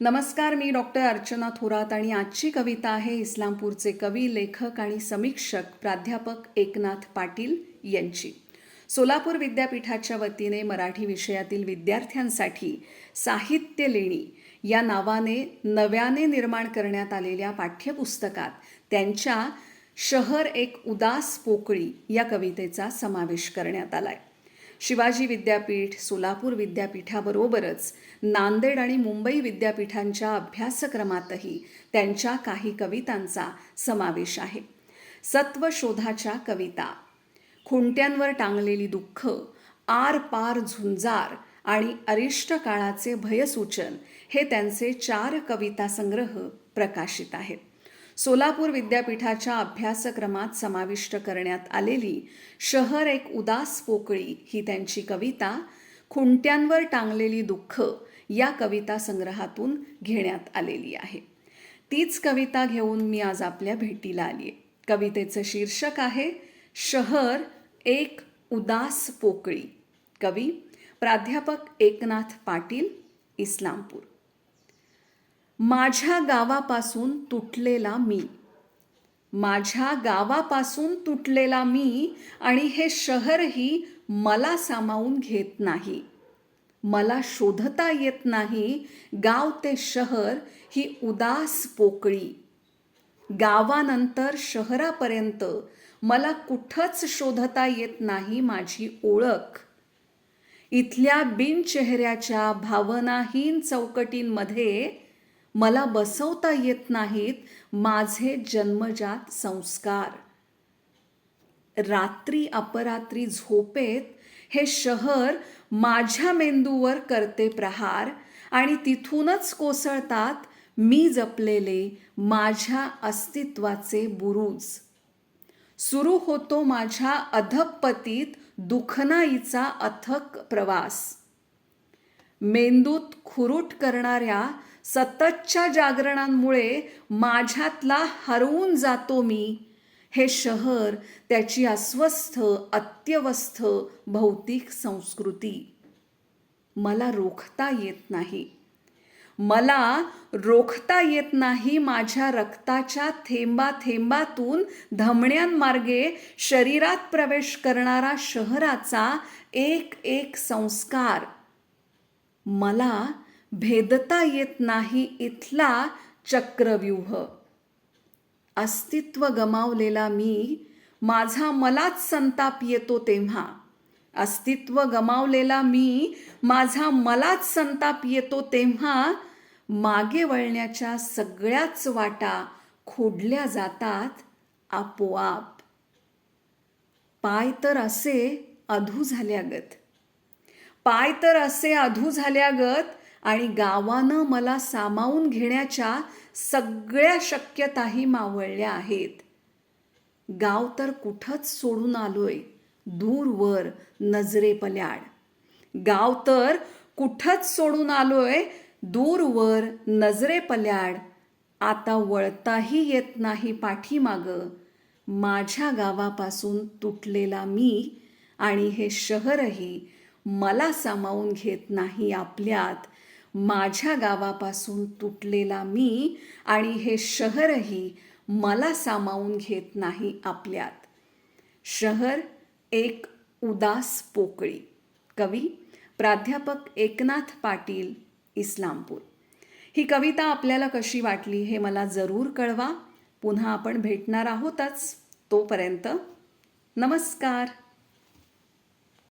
नमस्कार मी डॉक्टर अर्चना थोरात आणि आजची कविता आहे इस्लामपूरचे कवी लेखक आणि समीक्षक प्राध्यापक एकनाथ पाटील यांची. सोलापूर विद्यापीठाच्या वतीने मराठी विषयातील विद्यार्थ्यांसाठी साहित्य लेणी या नावाने नव्याने निर्माण करण्यात आलेल्या पाठ्यपुस्तकात त्यांच्या शहर एक उदास पोकळी या कवितेचा समावेश करण्यात आला आहे शिवाजी विद्यापीठ सोलापूर विद्यापीठाबरोबरच नांदेड आणि मुंबई विद्यापीठांच्या अभ्यासक्रमातही त्यांच्या काही कवितांचा समावेश आहे. सत्वशोधाच्या कविता. खुंट्यांवर टांगलेली दुःख आर पार झुंजार आणि अरिष्ट काळाचे भयसूचन हे त्यांचे चार कविता संग्रह प्रकाशित आहेत. सोलापूर विद्यापीठाच्या अभ्यासक्रमात समाविष्ट करण्यात आलेली शहर एक उदास पोकळी ही त्यांची कविता खुंट्यांवर टांगलेली दुःख या कविता संग्रहातून घेण्यात आलेली आहे. तीच कविता घेऊन मी आज आपल्या भेटीला आली आहे कवितेचं शीर्षक आहे शहर एक उदास पोकळी. कवी प्राध्यापक एकनाथ पाटील इस्लामपूर. माझ्या गावापासून तुटलेला मी. माझ्या गावापासून तुटलेला मी आणि हे शहरही मला सामावून घेत नाही. मला शोधता येत नाही गाव ते शहर ही उदास पोकळी. गावानंतर शहरापर्यंत मला कुठंच शोधता येत नाही माझी ओळख. इथल्या बिनचेहऱ्याच्या भावनाहीन चौकटींमध्ये मला बसवता येत नाहीत माझे जन्मजात संस्कार. रात्री अपरात्री झोपेत हे शहर माझ्या मेंदूवर करते प्रहार आणि तिथूनच कोसळतात मी जपलेले माझ्या अस्तित्वाचे बुरुज. सुरू होतो माझ्या अधपतीत दुखनाईचा अथक प्रवास. मेंदूत खुरूट करणाऱ्या सततच्या जागरणांमुळे माझ्यातला हरवून जातो मी. हे शहर त्याची अस्वस्थ अत्यवस्थ भौतिक संस्कृती. मला रोखता येत नाही. मला रोखता येत नाही माझ्या रक्ताच्या थेंबा थेंबातून धमण्यांमार्गे शरीरात प्रवेश करणारा शहराचा एक एक संस्कार. मला भेदता येत नाही इथला चक्रव्यूह. अस्तित्व गमावलेला मी माझा मलाच संताप येतो तेव्हा. अस्तित्व गमावलेला मी माझा मलाच संताप येतो तेव्हा. मागे वळण्याच्या सगळ्याच वाटा खोडल्या जातात आपोआप. पाय तर असे अधू झाल्यागत. पाय तर असे अधू झाल्यागत आणि गावानं मला सामावून घेण्याच्या सगळ्या शक्यताही मावळल्या आहेत. गाव तर कुठंच सोडून आलोय. दूरवर नजरेपल्याड गाव तर कुठंच सोडून आलोय. दूरवर नजरेपल्याड आता वळताही येत नाही पाठीमाग. माझ्या गावापासून तुटलेला मी आणि हे शहरही मला सामावून घेत नाही आपल्यात. माझ्या गावापासून तुटलेला मी आणि हे शहरही मला सामावून घेत नाही आपल्यात. शहर एक उदास पोकळी. कवी प्राध्यापक एकनाथ पाटील इस्लामपूर. ही कविता आपल्याला कशी वाटली हे मला जरूर कळवा. पुन्हा आपण भेटणार आहोतच तोपर्यंत नमस्कार.